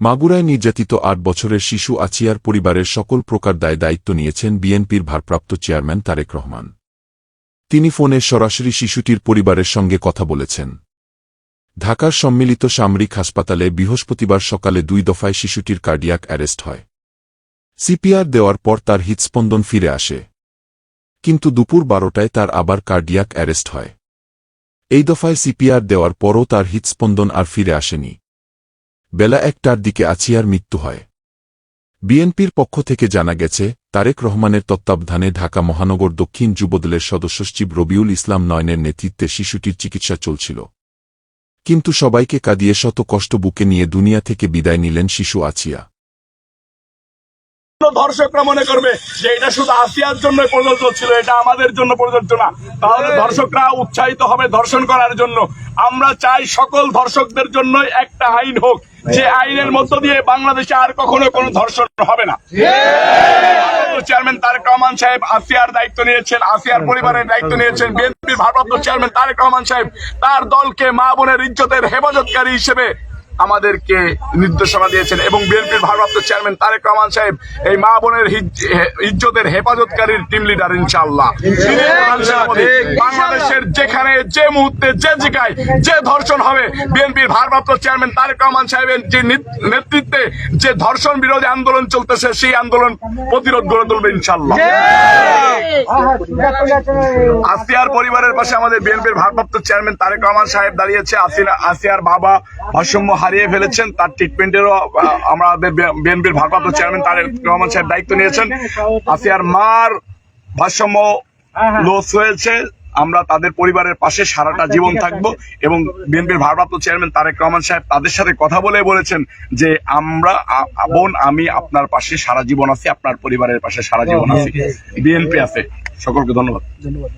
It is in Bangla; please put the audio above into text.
মাগুরায় নির্যাতিত আট বছরের শিশু আচিয়ার পরিবারের সকল প্রকার দায় দায়িত্ব নিয়েছেন বিএনপির ভারপ্রাপ্ত চেয়ারম্যান তারেক রহমান। তিনি ফোনে সরাসরি শিশুটির পরিবারের সঙ্গে কথা বলেছেন। ঢাকার সম্মিলিত সামরিক হাসপাতালে বৃহস্পতিবার সকালে দুই দফায় শিশুটির কার্ডিয়াক অ্যারেস্ট হয়। সিপিআর দেওয়ার পর তার হৃৎস্পন্দন ফিরে আসে। কিন্তু দুপুর বারোটায় তার আবার কার্ডিয়াক অ্যারেস্ট হয়। এই দফায় সিপিআর দেওয়ার পরও তার হৃৎস্পন্দন আর ফিরে আসেনি। বেলা একটার দিকে আছিয়ার মৃত্যু হয়। বিএনপির পক্ষ থেকে জানা গেছে, তারেক রহমানের তত্ত্বাবধানে ঢাকা মহানগর দক্ষিণ যুবদলের সদস্য সচিব রবিউল ইসলাম নয়নের নেতৃত্বে শিশুটির চিকিৎসা চলছিল। কিন্তু সবাইকে কাঁদিয়ে শত কষ্ট বুকে নিয়ে দুনিয়া থেকে বিদায় নিলেন শিশু আছিয়া। দর্শকরা মনে করবে যে এটা শুধু আসিয়ার জন্য প্রযোজ্য ছিল, এটা আমাদের জন্য প্রযোজ্য না। তাহলে দর্শকরা উৎসাহিত হবে দর্শন করার জন্য। আমরা চাই সকল দর্শকদের জন্য একটা আইন হোক। যে আইনের মধ্য দিয়ে বাংলাদেশে আর কখনো কোনো ধর্ষণ হবে না। চেয়ারম্যান তারেক রহমান সাহেব আসিয়ার দায়িত্ব নিয়েছেন আসিয়ার পরিবারের দায়িত্ব নিয়েছেন। বিএনপির ভারপ্রাপ্ত চেয়ারম্যান তারেক রহমান সাহেব তার দলকে মা বোনের ইজ্জতের হেফাজতকারী হিসেবে আমাদেরকে নির্দেশনা দিয়েছেন এবং বিএনপির ভারপ্রাপ্ত চেয়ারম্যান তারেক রহমান সাহেব এই মা বোনের ইজ্জতের হেফাজতকারীর টিম লিডার ইনশাআল্লাহ। তিনি বাংলাদেশের যেখানে যে মুহূর্তে, যে জায়গায় যে ধর্ষণ হবে, বিএনপির ভারপ্রাপ্ত চেয়ারম্যান তারেক রহমান সাহেবের যে নেতৃত্বে যে ধর্ষণ বিরোধী আন্দোলন চলতেছে, সেই আন্দোলন প্রতিরোধ গড়ে তুলবে ইনশাআল্লাহ। আসিয়ার পরিবারের পাশে আমাদের বিএনপির ভারপ্রাপ্ত চেয়ারম্যান তারেক রহমান সাহেব দাঁড়িয়েছে। আসিয়ার বাবা ভারসাম্য হারিয়ে ফেলেছেন, তার ট্রিটমেন্টেরও আমাদের বিএনপির ভারপ্রাপ্ত চেয়ারম্যান তারেক রহমান সাহেব দায়িত্ব নিয়েছেন। আসিয়ার মার ভারসাম্য লস হয়েছে। আমরা তাদের পরিবারের পাশে সারাটা জীবন থাকব এবং বিএনপির ভারপ্রাপ্ত চেয়ারম্যান তারেক রহমান সাহেব তাদের সাথে কথা বলে বলেছেন যে আমরা বোন আমি আপনার পাশে সারা জীবন আছি আপনার পরিবারের পাশে সারা জীবন আছি। বিএনপি আছে। সকলকে ধন্যবাদ। ধন্যবাদ